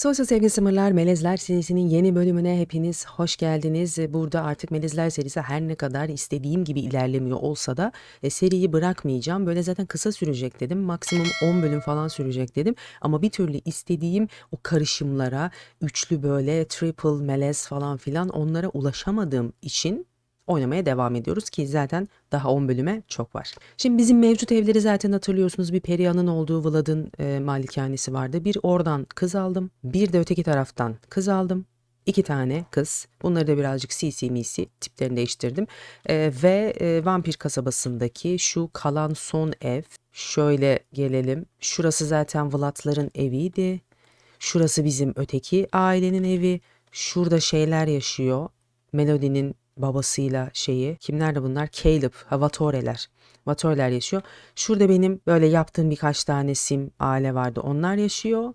Sosyal Sevgi Sınırlar Melezler serisinin yeni bölümüne hepiniz hoş geldiniz. Burada artık Melezler serisi her ne kadar istediğim gibi ilerlemiyor olsa da e, seriyi bırakmayacağım. Böyle zaten kısa sürecek dedim. Maksimum 10 bölüm falan sürecek dedim. Ama bir türlü istediğim o karışımlara, üçlü böyle triple melez falan filan onlara ulaşamadığım için oynamaya devam ediyoruz ki zaten daha 10 bölüme çok var. Şimdi bizim mevcut evleri zaten hatırlıyorsunuz bir Perihan'ın olduğu Vlad'ın e, malikanesi vardı. Bir oradan kız aldım. Bir de öteki taraftan kız aldım. İki tane kız. Bunları da birazcık CC misi tiplerini değiştirdim. E, ve e, Vampir kasabasındaki şu kalan son ev. Şöyle gelelim. Şurası zaten Vlad'ların eviydi. Şurası bizim öteki ailenin evi. Şurada şeyler yaşıyor. Melody'nin babasıyla şeyi. Kimler de bunlar? Caleb, ha, Vatore'ler. Vatore'ler yaşıyor. Şurada benim böyle yaptığım birkaç tane sim aile vardı. Onlar yaşıyor.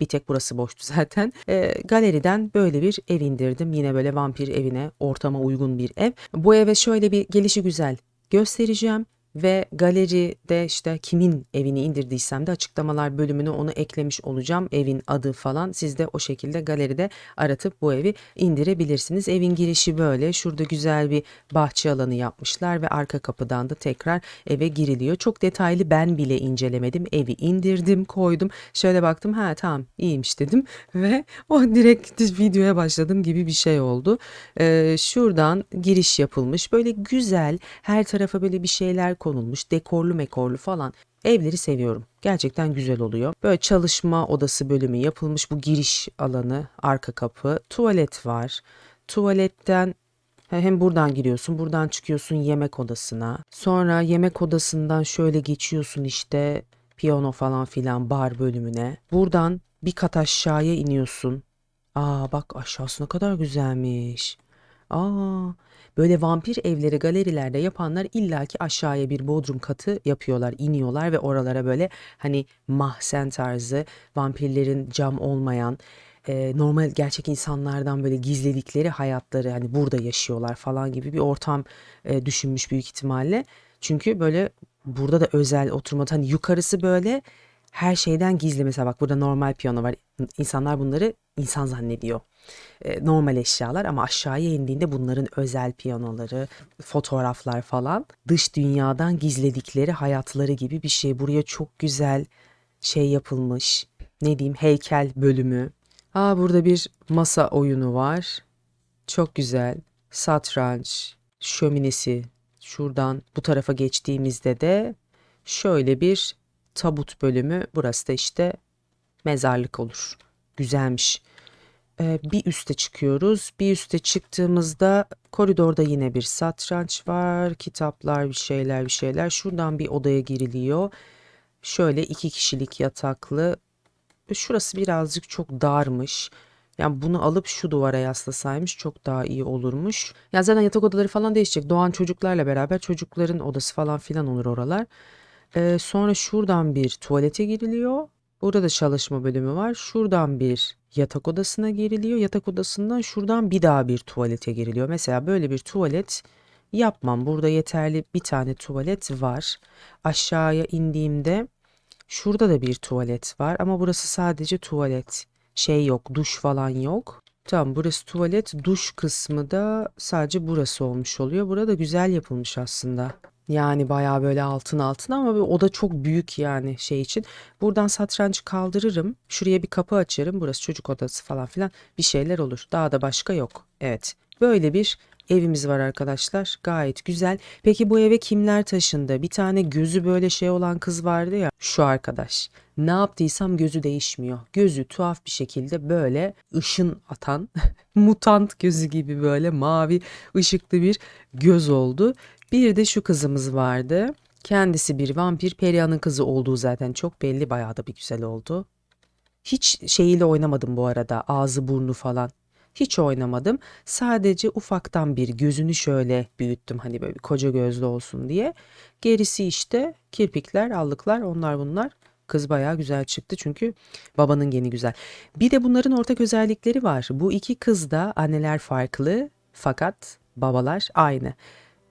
Bir tek burası boştu zaten. E, galeriden böyle bir ev indirdim. Yine böyle vampir evine, ortama uygun bir ev. Bu eve şöyle bir gelişi güzel göstereceğim ve galeride işte kimin evini indirdiysem de açıklamalar bölümüne onu eklemiş olacağım. Evin adı falan siz de o şekilde galeride aratıp bu evi indirebilirsiniz. Evin girişi böyle. Şurada güzel bir bahçe alanı yapmışlar ve arka kapıdan da tekrar eve giriliyor. Çok detaylı ben bile incelemedim. Evi indirdim, koydum. Şöyle baktım ha tamam iyiymiş dedim ve o direkt videoya başladım gibi bir şey oldu. Ee, şuradan giriş yapılmış. Böyle güzel her tarafa böyle bir şeyler konulmuş. Dekorlu mekorlu falan. Evleri seviyorum. Gerçekten güzel oluyor. Böyle çalışma odası bölümü yapılmış. Bu giriş alanı, arka kapı, tuvalet var. Tuvaletten hem buradan giriyorsun, buradan çıkıyorsun yemek odasına. Sonra yemek odasından şöyle geçiyorsun işte piyano falan filan bar bölümüne. Buradan bir kat aşağıya iniyorsun. Aa bak aşağısı ne kadar güzelmiş. Aa böyle vampir evleri galerilerde yapanlar illaki aşağıya bir bodrum katı yapıyorlar, iniyorlar ve oralara böyle hani mahzen tarzı vampirlerin cam olmayan e, normal gerçek insanlardan böyle gizledikleri hayatları hani burada yaşıyorlar falan gibi bir ortam e, düşünmüş büyük ihtimalle. Çünkü böyle burada da özel oturma hani yukarısı böyle her şeyden gizli mesela bak burada normal piyano var. İnsanlar bunları insan zannediyor. E, normal eşyalar ama aşağıya indiğinde bunların özel piyanoları, fotoğraflar falan dış dünyadan gizledikleri hayatları gibi bir şey. Buraya çok güzel şey yapılmış. Ne diyeyim heykel bölümü. Aa burada bir masa oyunu var. Çok güzel. Satranç, şöminesi. Şuradan bu tarafa geçtiğimizde de şöyle bir tabut bölümü. Burası da işte mezarlık olur. Güzelmiş. Ee, bir üste çıkıyoruz. Bir üste çıktığımızda koridorda yine bir satranç var. Kitaplar, bir şeyler, bir şeyler. Şuradan bir odaya giriliyor. Şöyle iki kişilik yataklı. Şurası birazcık çok darmış. Yani bunu alıp şu duvara yaslasaymış çok daha iyi olurmuş. Ya zaten yatak odaları falan değişecek. Doğan çocuklarla beraber çocukların odası falan filan olur oralar. Ee, sonra şuradan bir tuvalete giriliyor. Burada da çalışma bölümü var. Şuradan bir yatak odasına giriliyor. Yatak odasından şuradan bir daha bir tuvalete giriliyor. Mesela böyle bir tuvalet yapmam. Burada yeterli bir tane tuvalet var. Aşağıya indiğimde şurada da bir tuvalet var ama burası sadece tuvalet. Şey yok, duş falan yok. Tamam burası tuvalet, duş kısmı da sadece burası olmuş oluyor. Burada güzel yapılmış aslında. Yani bayağı böyle altın altın ama o da çok büyük yani şey için. Buradan satranç kaldırırım. Şuraya bir kapı açarım. Burası çocuk odası falan filan bir şeyler olur. Daha da başka yok. Evet. Böyle bir evimiz var arkadaşlar. Gayet güzel. Peki bu eve kimler taşındı? Bir tane gözü böyle şey olan kız vardı ya. Şu arkadaş. Ne yaptıysam gözü değişmiyor. Gözü tuhaf bir şekilde böyle ışın atan mutant gözü gibi böyle mavi ışıklı bir göz oldu. Bir de şu kızımız vardı. Kendisi bir vampir. Perihan'ın kızı olduğu zaten çok belli. Bayağı da bir güzel oldu. Hiç şeyiyle oynamadım bu arada. Ağzı burnu falan. Hiç oynamadım. Sadece ufaktan bir gözünü şöyle büyüttüm. Hani böyle koca gözlü olsun diye. Gerisi işte kirpikler, allıklar onlar bunlar. Kız bayağı güzel çıktı çünkü babanın geni güzel. Bir de bunların ortak özellikleri var. Bu iki kız da anneler farklı fakat babalar aynı.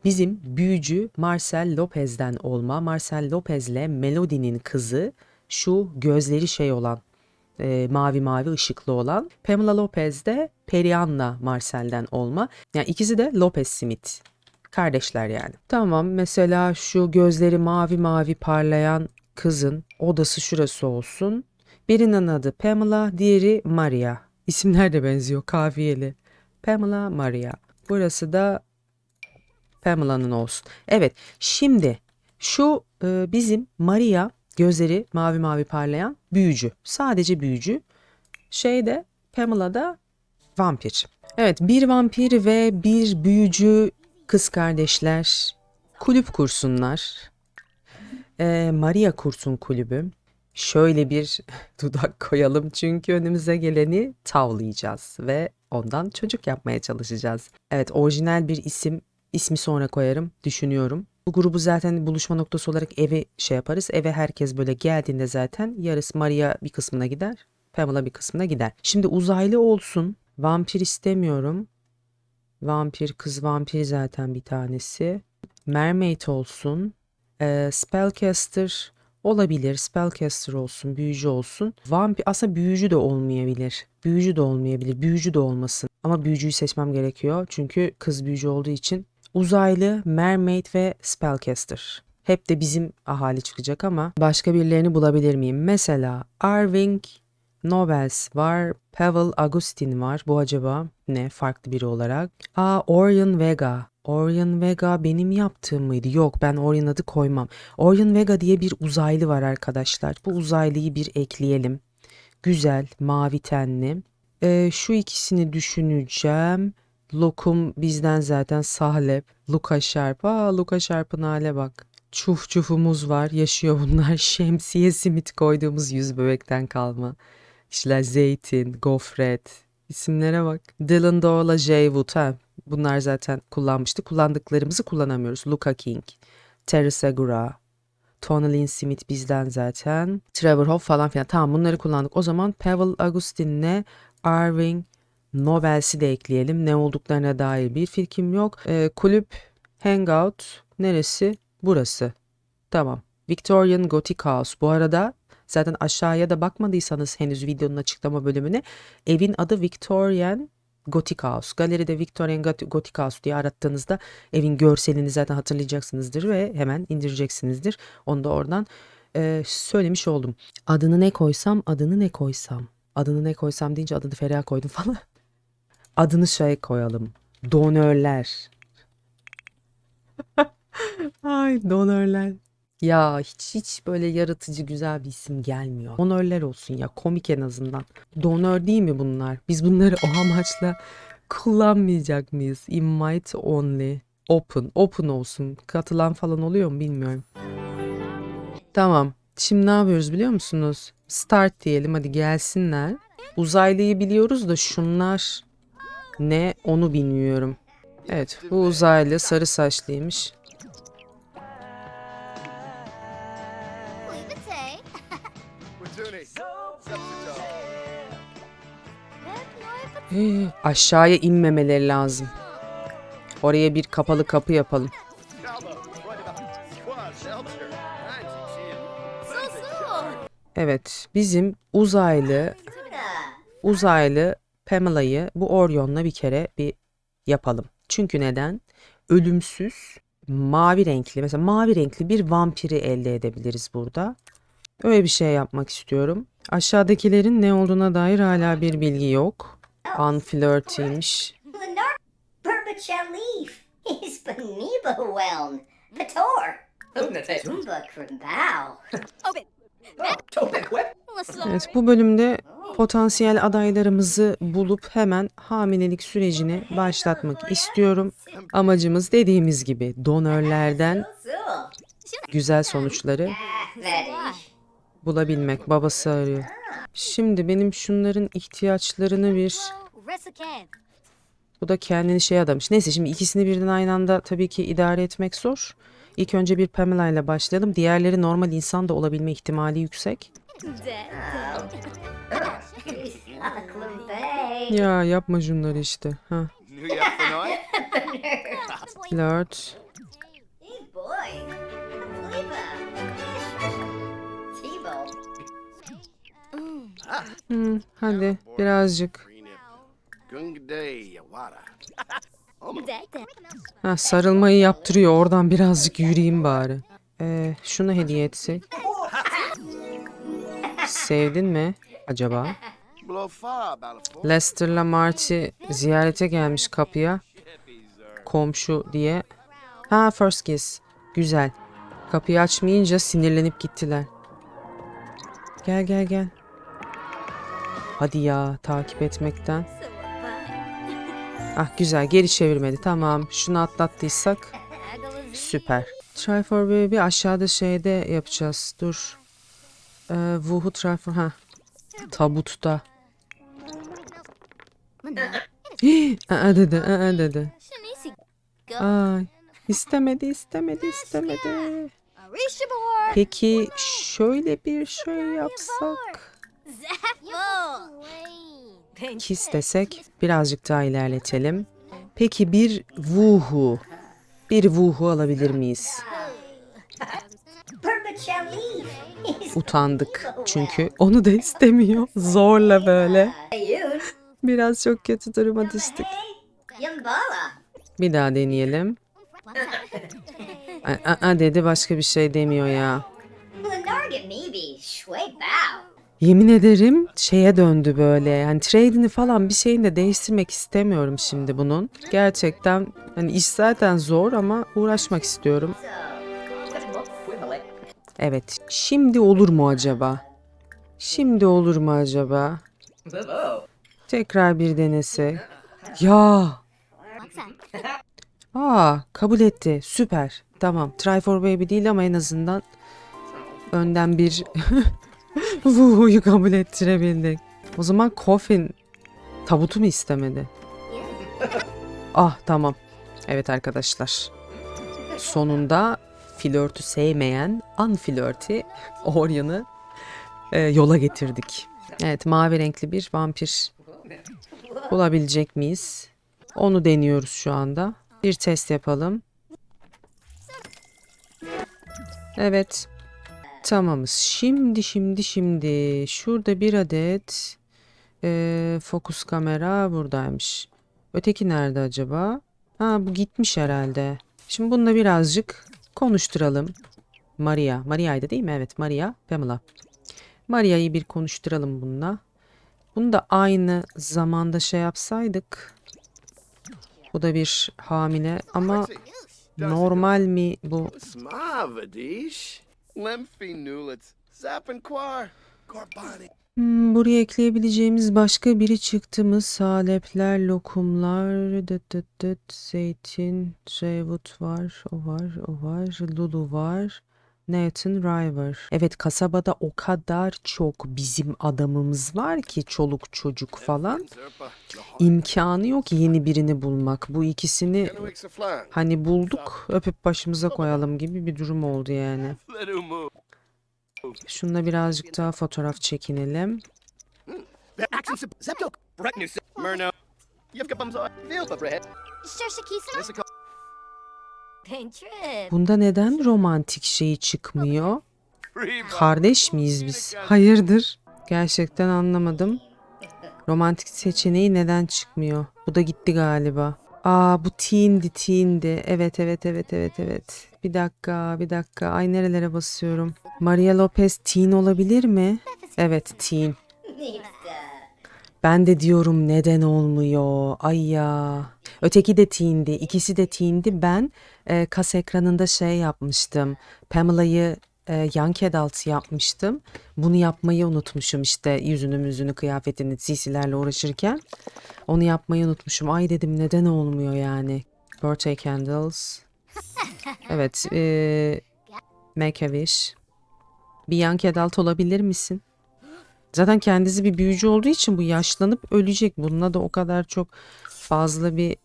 Bizim büyücü Marcel Lopez'den olma Marcel Lopez'le Melody'nin kızı şu gözleri şey olan e, mavi mavi ışıklı olan. Pamela Lopez de Perianna Marcel'den olma. Yani ikisi de Lopez Smith. Kardeşler yani. Tamam mesela şu gözleri mavi mavi parlayan kızın odası şurası olsun. Birinin adı Pamela, diğeri Maria. İsimler de benziyor kafiyeli. Pamela, Maria. Burası da Pamela'nın olsun. Evet şimdi şu e, bizim Maria gözleri mavi mavi parlayan büyücü. Sadece büyücü. Şeyde Pamela'da vampir. Evet bir vampir ve bir büyücü kız kardeşler kulüp kursunlar. Ee, Maria kursun kulübü. Şöyle bir dudak koyalım çünkü önümüze geleni tavlayacağız ve ondan çocuk yapmaya çalışacağız. Evet orijinal bir isim ismi sonra koyarım düşünüyorum. Bu grubu zaten buluşma noktası olarak eve şey yaparız. Eve herkes böyle geldiğinde zaten yarısı Maria bir kısmına gider. Pamela bir kısmına gider. Şimdi uzaylı olsun. Vampir istemiyorum. Vampir kız vampir zaten bir tanesi. Mermaid olsun. Ee, spellcaster olabilir. Spellcaster olsun, büyücü olsun. Vampir aslında büyücü de olmayabilir. Büyücü de olmayabilir. Büyücü de olmasın. Ama büyücüyü seçmem gerekiyor. Çünkü kız büyücü olduğu için. Uzaylı, mermaid ve spellcaster. Hep de bizim ahali çıkacak ama başka birilerini bulabilir miyim? Mesela Arving Nobels var. Pavel Agustin var. Bu acaba ne? Farklı biri olarak. Aa Orion Vega. Orion Vega benim yaptığım mıydı? Yok ben Orion adı koymam. Orion Vega diye bir uzaylı var arkadaşlar. Bu uzaylıyı bir ekleyelim. Güzel, mavi tenli. Ee, şu ikisini düşüneceğim. Lokum bizden zaten sahlep. Luka Sharp. Aa Luka Sharp'ın hale bak. Çuf çufumuz var. Yaşıyor bunlar. Şemsiye simit koyduğumuz yüz bebekten kalma. İşte Zeytin, Gofret. İsimlere bak. Dylan Doyle'la Jay Wood. Ha, bunlar zaten kullanmıştı. Kullandıklarımızı kullanamıyoruz. Luca King, Terry Segura, Tony Lynn Smith bizden zaten. Trevor Hoff falan filan. Tamam bunları kullandık. O zaman Pavel Agustin'le Irving Nobels'i de ekleyelim. Ne olduklarına dair bir fikrim yok. Ee, kulüp Hangout neresi? Burası. Tamam. Victorian Gothic House. Bu arada zaten aşağıya da bakmadıysanız henüz videonun açıklama bölümüne evin adı Victorian Gothic House. Galeride Victorian Got- Gothic House diye arattığınızda evin görselini zaten hatırlayacaksınızdır ve hemen indireceksinizdir. Onu da oradan e, söylemiş oldum. Adını ne koysam, adını ne koysam. Adını ne koysam deyince adını Feriha koydum falan. Adını şey koyalım. Donörler. Ay donörler. Ya hiç hiç böyle yaratıcı güzel bir isim gelmiyor. Donörler olsun ya komik en azından. Donör değil mi bunlar? Biz bunları o amaçla kullanmayacak mıyız? Invite only. Open. Open olsun. Katılan falan oluyor mu bilmiyorum. Tamam. Şimdi ne yapıyoruz biliyor musunuz? Start diyelim hadi gelsinler. Uzaylıyı biliyoruz da şunlar ne onu bilmiyorum. Evet bu uzaylı sarı saçlıymış. Ee, aşağıya inmemeleri lazım. Oraya bir kapalı kapı yapalım. Evet bizim uzaylı uzaylı Pamela'yı bu Orion'la bir kere bir yapalım. Çünkü neden? Ölümsüz mavi renkli mesela mavi renkli bir vampiri elde edebiliriz burada. Öyle bir şey yapmak istiyorum. Aşağıdakilerin ne olduğuna dair hala bir bilgi yok. Unflirty'ymiş. Krimbao. Evet bu bölümde potansiyel adaylarımızı bulup hemen hamilelik sürecini başlatmak istiyorum. Amacımız dediğimiz gibi donörlerden güzel sonuçları bulabilmek. Babası arıyor. Şimdi benim şunların ihtiyaçlarını bir Bu da kendini şey adamış. Neyse şimdi ikisini birden aynı anda tabii ki idare etmek zor. İlk önce bir Pamela ile başlayalım. Diğerleri normal insan da olabilme ihtimali yüksek. Ya yapma şunları işte. Ha. Flirt. Hmm, hadi birazcık. Ha, sarılmayı yaptırıyor. Oradan birazcık yürüyeyim bari. Ee, şunu hediye etsek. Sevdin mi acaba? Lester'la Marty ziyarete gelmiş kapıya. Komşu diye. Ha first kiss. Güzel. Kapıyı açmayınca sinirlenip gittiler. Gel gel gel. Hadi ya takip etmekten. Ah güzel geri çevirmedi. Tamam şunu atlattıysak süper. Try for baby aşağıda şeyde yapacağız. Dur. Ee, Wuhu try for ha. Tabutta. Hii, Aa dedi, aa dedi. Ay, istemedi, istemedi, istemedi. Peki şöyle bir şey yapsak, kiss desek birazcık daha ilerletelim. Peki bir vuhu, bir vuhu alabilir miyiz? Utandık çünkü onu da istemiyor. Zorla böyle. Biraz çok kötü duruma düştük. Bir daha deneyelim. Aa, aa dedi başka bir şey demiyor ya. Yemin ederim şeye döndü böyle. Yani trade'ini falan bir şeyini de değiştirmek istemiyorum şimdi bunun. Gerçekten hani iş zaten zor ama uğraşmak istiyorum. Evet. Şimdi olur mu acaba? Şimdi olur mu acaba? Tekrar bir denese. Ya. Aa, kabul etti. Süper. Tamam. Try for baby değil ama en azından önden bir Vuhu'yu kabul ettirebildik. O zaman Coffin tabutu mu istemedi? Ah tamam. Evet arkadaşlar. Sonunda flörtü sevmeyen unflörtü Orion'ı e, yola getirdik. Evet mavi renkli bir vampir bulabilecek miyiz? Onu deniyoruz şu anda. Bir test yapalım. Evet. Tamamız. Şimdi şimdi şimdi şurada bir adet eee, fokus kamera buradaymış. Öteki nerede acaba? Ha bu gitmiş herhalde. Şimdi bununla birazcık konuşturalım. Maria. Maria'ydı değil mi? Evet Maria. Pamela. Maria'yı bir konuşturalım bununla. Bunu da aynı zamanda şey yapsaydık. Bu da bir hamile ama normal mi bu? Hmm, buraya ekleyebileceğimiz başka biri çıktı mı? Salepler, lokumlar, dıt dıt dıt, zeytin, Reywood var, o var, o var, Lulu var, Nathan River. Evet kasabada o kadar çok bizim adamımız var ki çoluk çocuk falan. İmkanı yok yeni birini bulmak. Bu ikisini hani bulduk öpüp başımıza koyalım gibi bir durum oldu yani. Şununla birazcık daha fotoğraf çekinelim. Bunda neden romantik şeyi çıkmıyor? Kardeş miyiz biz? Hayırdır? Gerçekten anlamadım. Romantik seçeneği neden çıkmıyor? Bu da gitti galiba. Aa bu teen'di teen'di. Evet evet evet evet evet. Bir dakika bir dakika. Ay nerelere basıyorum. Maria Lopez teen olabilir mi? Evet teen. Ben de diyorum neden olmuyor? Ay ya. Öteki de teen'di. ikisi de teen'di. Ben e, kas ekranında şey yapmıştım. Pamela'yı e, young adult yapmıştım. Bunu yapmayı unutmuşum işte yüzünü müzünü kıyafetini CC'lerle uğraşırken. Onu yapmayı unutmuşum. Ay dedim neden olmuyor yani? Birthday candles. Evet. E, make a wish. Bir young adult olabilir misin? Zaten kendisi bir büyücü olduğu için bu yaşlanıp ölecek. Bununla da o kadar çok fazla bir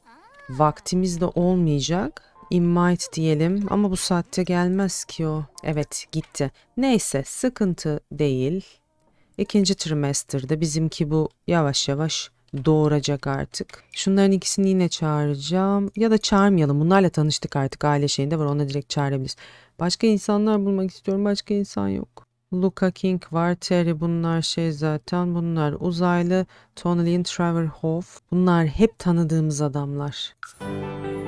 vaktimiz de olmayacak. Invite diyelim ama bu saatte gelmez ki o. Evet gitti. Neyse sıkıntı değil. İkinci trimester'da bizimki bu yavaş yavaş doğuracak artık. Şunların ikisini yine çağıracağım. Ya da çağırmayalım. Bunlarla tanıştık artık. Aile şeyinde var. Ona direkt çağırabiliriz. Başka insanlar bulmak istiyorum. Başka insan yok. Luca King var. Terry bunlar şey zaten. Bunlar uzaylı. Tony Lynn, Trevor Hoff. Bunlar hep tanıdığımız adamlar.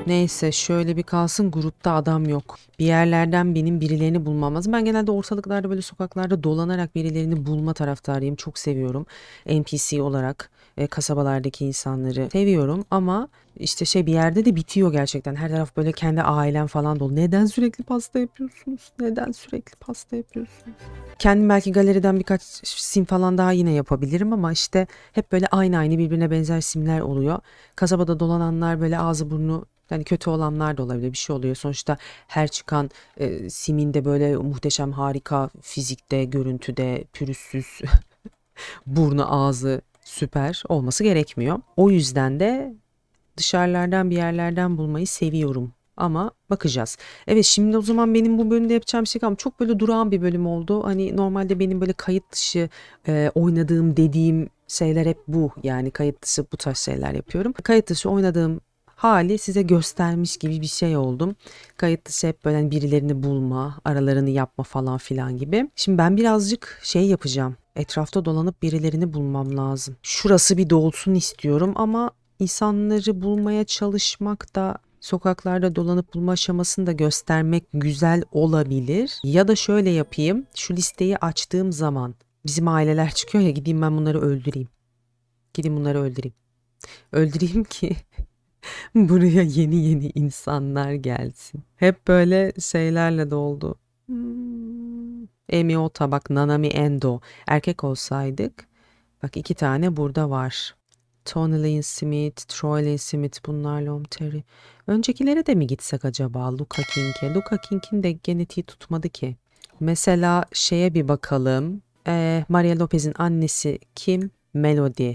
Neyse şöyle bir kalsın grupta adam yok. Bir yerlerden benim birilerini bulmam lazım. Ben genelde ortalıklarda böyle sokaklarda dolanarak birilerini bulma taraftarıyım. Çok seviyorum. NPC olarak e, kasabalardaki insanları seviyorum ama işte şey bir yerde de bitiyor gerçekten. Her taraf böyle kendi ailem falan dolu. Neden sürekli pasta yapıyorsunuz? Neden sürekli pasta yapıyorsunuz? Kendim belki galeriden birkaç sim falan daha yine yapabilirim ama işte hep böyle aynı aynı birbirine benzer simler oluyor. Kasabada dolananlar böyle ağzı burnu yani kötü olanlar da olabilir bir şey oluyor. Sonuçta her çıkan e, simin de böyle muhteşem harika fizikte, görüntüde, pürüzsüz burnu ağzı süper olması gerekmiyor. O yüzden de dışarılardan bir yerlerden bulmayı seviyorum. Ama bakacağız. Evet şimdi o zaman benim bu bölümde yapacağım şey ama çok böyle durağan bir bölüm oldu. Hani normalde benim böyle kayıt dışı e, oynadığım dediğim şeyler hep bu. Yani kayıt dışı bu tarz şeyler yapıyorum. Kayıt dışı oynadığım hali size göstermiş gibi bir şey oldum. Kayıt dışı hep böyle hani birilerini bulma, aralarını yapma falan filan gibi. Şimdi ben birazcık şey yapacağım. Etrafta dolanıp birilerini bulmam lazım. Şurası bir dolsun istiyorum ama insanları bulmaya çalışmak da sokaklarda dolanıp bulma aşamasını da göstermek güzel olabilir. Ya da şöyle yapayım. Şu listeyi açtığım zaman bizim aileler çıkıyor ya gideyim ben bunları öldüreyim. Gideyim bunları öldüreyim. Öldüreyim ki buraya yeni yeni insanlar gelsin. Hep böyle şeylerle doldu. Hmm. Emi Ota bak Nanami Endo. Erkek olsaydık bak iki tane burada var. Tony Lynn Smith, Troy Lynn Smith bunlar Lom Terry. Öncekilere de mi gitsek acaba Luca King'e? Luca King'in de genetiği tutmadı ki. Mesela şeye bir bakalım. Ee, Maria Lopez'in annesi kim? Melody.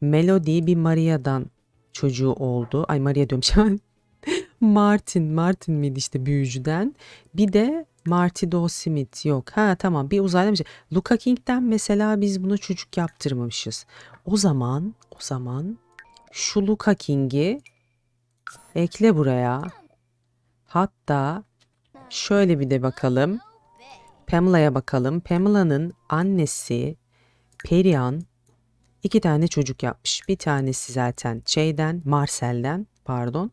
Melody bir Maria'dan çocuğu oldu. Ay Maria diyorum şu an. Martin, Martin miydi işte büyücüden. Bir de Marty Doe Smith yok. Ha tamam bir uzaylı bir şey. Luca King'den mesela biz buna çocuk yaptırmamışız. O zaman, o zaman şu Luca King'i ekle buraya. Hatta şöyle bir de bakalım. Pamela'ya bakalım. Pamela'nın annesi Perihan iki tane çocuk yapmış. Bir tanesi zaten şeyden, Marcel'den pardon.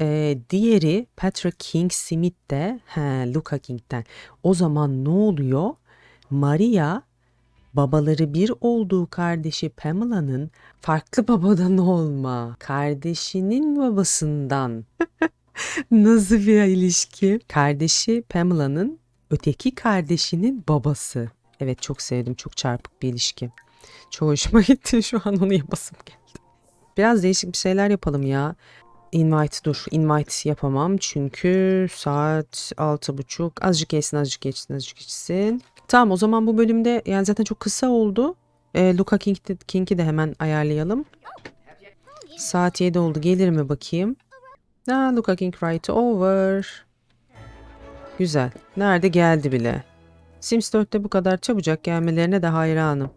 Ee, diğeri Patrick King Smith de he, Luca King'den. O zaman ne oluyor? Maria babaları bir olduğu kardeşi Pamela'nın farklı babadan olma kardeşinin babasından. Nasıl bir ilişki? Kardeşi Pamela'nın öteki kardeşinin babası. Evet çok sevdim. Çok çarpık bir ilişki. Çok hoşuma gitti. Şu an onu yapasım geldi. Biraz değişik bir şeyler yapalım ya. Invite dur. Invite yapamam çünkü saat altı buçuk. Azıcık geçsin, azıcık geçsin, azıcık geçsin. Tamam o zaman bu bölümde yani zaten çok kısa oldu. Ee, Luca King'i King'i de hemen ayarlayalım. Saat 7 oldu. Gelir mi bakayım? Ha, Luca King right over. Güzel. Nerede geldi bile. Sims 4'te bu kadar çabucak gelmelerine de hayranım.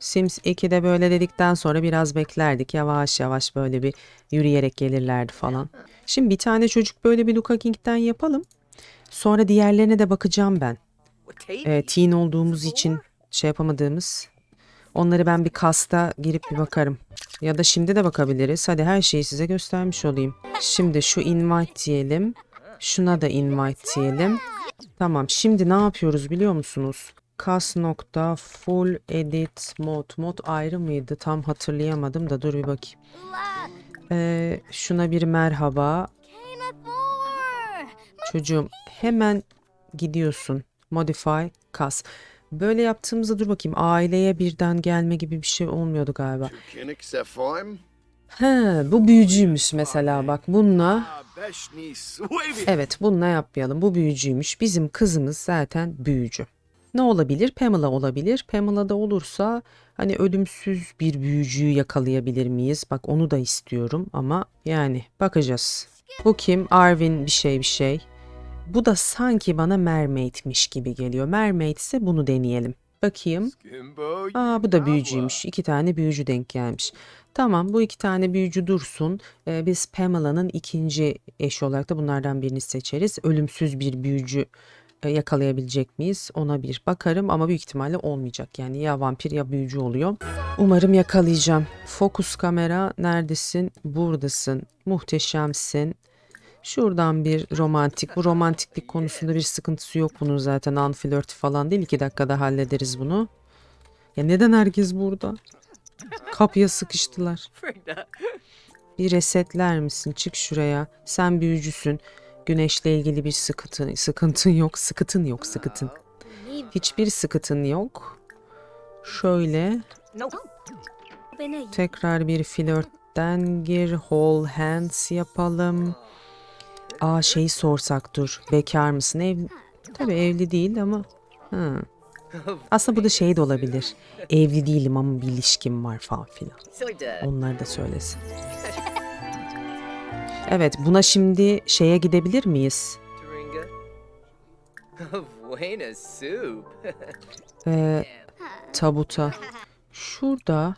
Sims 2'de böyle dedikten sonra biraz beklerdik. Yavaş yavaş böyle bir yürüyerek gelirlerdi falan. Şimdi bir tane çocuk böyle bir Luca King'den yapalım. Sonra diğerlerine de bakacağım ben. E, teen olduğumuz için şey yapamadığımız. Onları ben bir kasta girip bir bakarım. Ya da şimdi de bakabiliriz. Hadi her şeyi size göstermiş olayım. Şimdi şu invite diyelim. Şuna da invite diyelim. Tamam şimdi ne yapıyoruz biliyor musunuz? Kas nokta full edit mod. Mod ayrı mıydı? Tam hatırlayamadım da dur bir bakayım. Ee, şuna bir merhaba. Çocuğum hemen gidiyorsun. Modify kas. Böyle yaptığımızda dur bakayım aileye birden gelme gibi bir şey olmuyordu galiba. He, bu büyücüymüş mesela bak bununla Ah, evet bununla yapmayalım bu büyücüymüş bizim kızımız zaten büyücü. Ne olabilir? Pamela olabilir. Pamela da olursa hani ölümsüz bir büyücüyü yakalayabilir miyiz? Bak onu da istiyorum ama yani bakacağız. Bu kim? Arvin bir şey bir şey. Bu da sanki bana mermaidmiş gibi geliyor. Mermaid ise bunu deneyelim. Bakayım. Aa bu da büyücüymüş. İki tane büyücü denk gelmiş. Tamam bu iki tane büyücü dursun. Ee, biz Pamela'nın ikinci eşi olarak da bunlardan birini seçeriz. Ölümsüz bir büyücü yakalayabilecek miyiz ona bir bakarım ama büyük ihtimalle olmayacak. Yani ya vampir ya büyücü oluyor. Umarım yakalayacağım. Fokus kamera neredesin? Buradasın. Muhteşemsin. Şuradan bir romantik. Bu romantiklik konusunda bir sıkıntısı yok bunun zaten. Unflirt falan değil. İki dakikada hallederiz bunu. Ya neden herkes burada? Kapıya sıkıştılar. Bir resetler misin? Çık şuraya. Sen büyücüsün. Güneşle ilgili bir sıkıntı, sıkıntın yok. Sıkıntın yok, sıkıntın. Hiçbir sıkıntın yok. Şöyle tekrar bir flörtten gir. Whole hands yapalım. Aa şeyi sorsak dur. Bekar mısın? Ev... Tabii evli değil ama. Hı. Aslında burada şey de olabilir. Evli değilim ama bir ilişkim var falan filan. Onları da söylesin. Evet buna şimdi şeye gidebilir miyiz? Ee, tabuta. Şurada.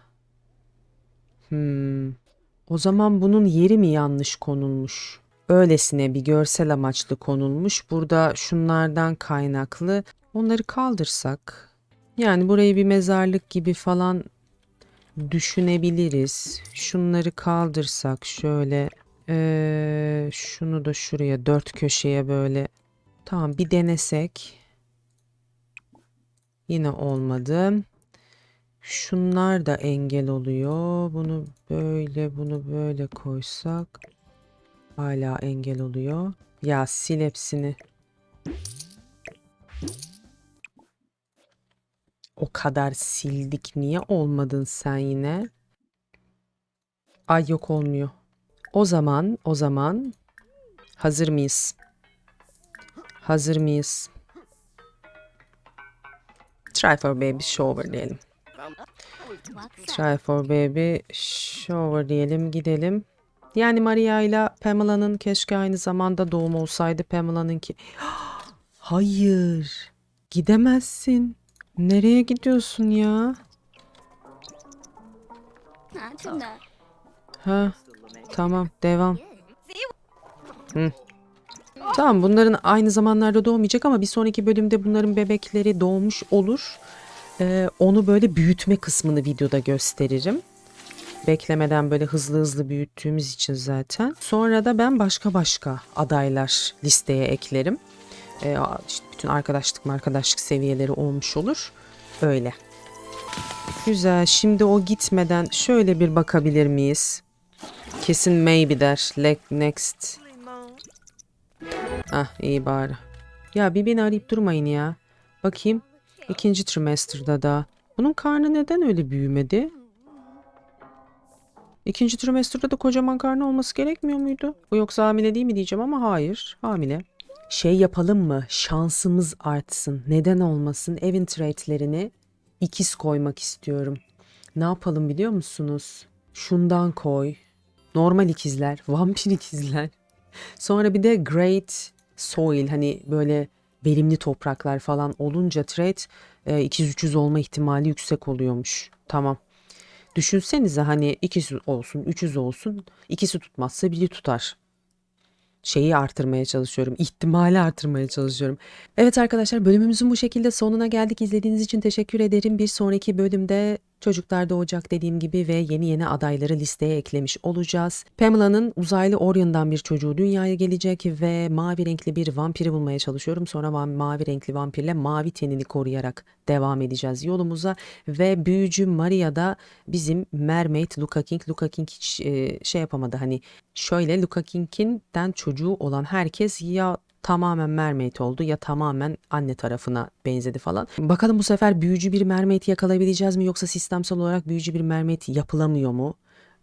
Hmm. O zaman bunun yeri mi yanlış konulmuş? Öylesine bir görsel amaçlı konulmuş. Burada şunlardan kaynaklı. Onları kaldırsak. Yani burayı bir mezarlık gibi falan düşünebiliriz. Şunları kaldırsak şöyle. Ee, şunu da şuraya dört köşeye böyle. Tamam bir denesek. Yine olmadı. Şunlar da engel oluyor. Bunu böyle, bunu böyle koysak hala engel oluyor. Ya sil hepsini. O kadar sildik. Niye olmadın sen yine? Ay yok olmuyor. O zaman, o zaman hazır mıyız? Hazır mıyız? Try for baby shower diyelim. Try for baby shower diyelim gidelim. Yani Maria ile Pamela'nın keşke aynı zamanda doğum olsaydı Pamela'nınki. Hayır. Gidemezsin. Nereye gidiyorsun ya? Ha, tamam devam. Hı. Tamam bunların aynı zamanlarda doğmayacak ama bir sonraki bölümde bunların bebekleri doğmuş olur. Ee, onu böyle büyütme kısmını videoda gösteririm. Beklemeden böyle hızlı hızlı büyüttüğümüz için zaten. Sonra da ben başka başka adaylar listeye eklerim. Ee, işte bütün arkadaşlık arkadaşlık seviyeleri olmuş olur. Öyle. Güzel. Şimdi o gitmeden şöyle bir bakabilir miyiz? Kesin maybe der. Like next. Ah iyi bari. Ya bir beni arayıp durmayın ya. Bakayım. İkinci trimester'da da. Bunun karnı neden öyle büyümedi? İkinci trimester'da da kocaman karnı olması gerekmiyor muydu? Bu yoksa hamile değil mi diyeceğim ama hayır. Hamile. Şey yapalım mı? Şansımız artsın. Neden olmasın? Evin traitlerini ikiz koymak istiyorum. Ne yapalım biliyor musunuz? Şundan koy. Normal ikizler, vampir ikizler. Sonra bir de great soil hani böyle verimli topraklar falan olunca trait e, 200-300 olma ihtimali yüksek oluyormuş. Tamam. Düşünsenize hani ikisi olsun, 300 olsun, ikisi tutmazsa biri tutar. Şeyi artırmaya çalışıyorum, ihtimali artırmaya çalışıyorum. Evet arkadaşlar bölümümüzün bu şekilde sonuna geldik. İzlediğiniz için teşekkür ederim. Bir sonraki bölümde çocuklar doğacak dediğim gibi ve yeni yeni adayları listeye eklemiş olacağız. Pamela'nın uzaylı Orion'dan bir çocuğu dünyaya gelecek ve mavi renkli bir vampiri bulmaya çalışıyorum. Sonra ma- mavi renkli vampirle mavi tenini koruyarak devam edeceğiz yolumuza. Ve büyücü Maria da bizim Mermaid Luca King. Luca King hiç e, şey yapamadı hani şöyle Luca King'den çocuğu olan herkes ya tamamen mermaid oldu ya tamamen anne tarafına benzedi falan. Bakalım bu sefer büyücü bir mermaid yakalayabileceğiz mi yoksa sistemsel olarak büyücü bir mermaid yapılamıyor mu?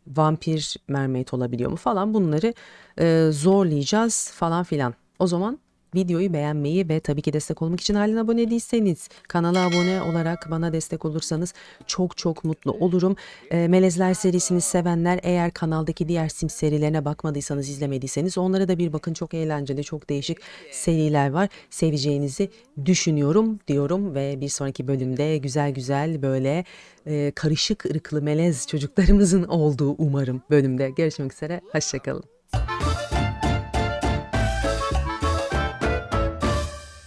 Vampir mermaid olabiliyor mu falan bunları e, zorlayacağız falan filan. O zaman videoyu beğenmeyi ve tabii ki destek olmak için halen abone değilseniz kanala abone olarak bana destek olursanız çok çok mutlu olurum. E, Melezler serisini sevenler eğer kanaldaki diğer sim serilerine bakmadıysanız izlemediyseniz onlara da bir bakın çok eğlenceli çok değişik seriler var. Seveceğinizi düşünüyorum diyorum ve bir sonraki bölümde güzel güzel böyle e, karışık ırklı melez çocuklarımızın olduğu umarım bölümde. Görüşmek üzere hoşçakalın.